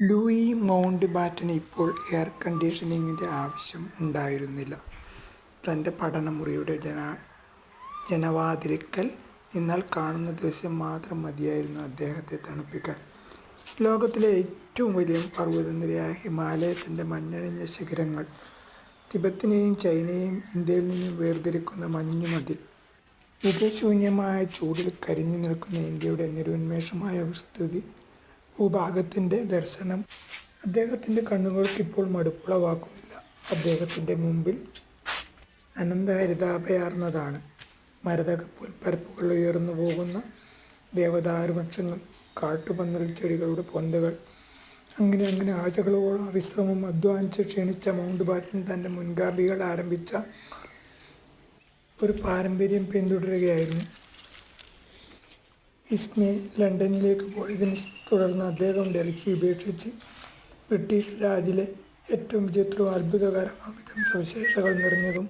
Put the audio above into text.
Louis mount ബാറ്റന് ഇപ്പോൾ air കണ്ടീഷനിങ്ങിന്റെ ആവശ്യം ഉണ്ടായിരുന്നില്ല. തന്റെ പഠനമുറിയുടെ ജന ജനവാതിരിക്കൽ എന്നാൽ കാണുന്ന ദൃശ്യം മാത്രം മതിയായിരുന്നു അദ്ദേഹത്തെ തണുപ്പിക്കാൻ. ലോകത്തിലെ ഏറ്റവും വലിയ പർവതനിരയായ ഹിമാലയത്തിന്റെ മഞ്ഞണിഞ്ഞ ശിഖരങ്ങൾ, തിബത്തിനെയും ചൈനയെയും ഇന്ത്യയിൽ നിന്നും വേർതിരിക്കുന്ന മഞ്ഞുമതിൽ, വിധശൂന്യമായ ചൂടിൽ കരിഞ്ഞു നിൽക്കുന്ന ഇന്ത്യയുടെ നിരുന്മേഷമായ വിസ്തൃതി ഭൂഭാഗത്തിന്റെ ദർശനം അദ്ദേഹത്തിന്റെ കണ്ണുകൾക്ക് ഇപ്പോൾ മടുപ്പുളവാക്കുന്നില്ല. അദ്ദേഹത്തിന്റെ മുമ്പിൽ അനന്തഹരിതാഭയാർന്നതാണ്. മരതകപ്പുൽപ്പരപ്പുകൾ, ഉയർന്നുപോകുന്ന ദേവദാരുവൃക്ഷങ്ങൾ, കാട്ടുപന്തൽച്ചെടികളുടെ പൊന്തകൾ, അങ്ങനെ അങ്ങനെ ആഴ്ചകളോളം അവിശ്രമം അധ്വാനിച്ച് ക്ഷീണിച്ച മൗണ്ട് ബാറ്റൻ തന്റെ മുൻഗാമികൾ ആരംഭിച്ച ഒരു പാരമ്പര്യം പിന്തുടരുകയായിരുന്നു. ഇസ്മയിൽ ലണ്ടനിലേക്ക് പോയതിനെ തുടർന്ന് അദ്ദേഹം ഡൽഹി ഉപേക്ഷിച്ച് ബ്രിട്ടീഷ് രാജിലെ ഏറ്റവും വിചിത്രവും അത്ഭുതകരമാംവിധം സവിശേഷതകൾ നിറഞ്ഞതും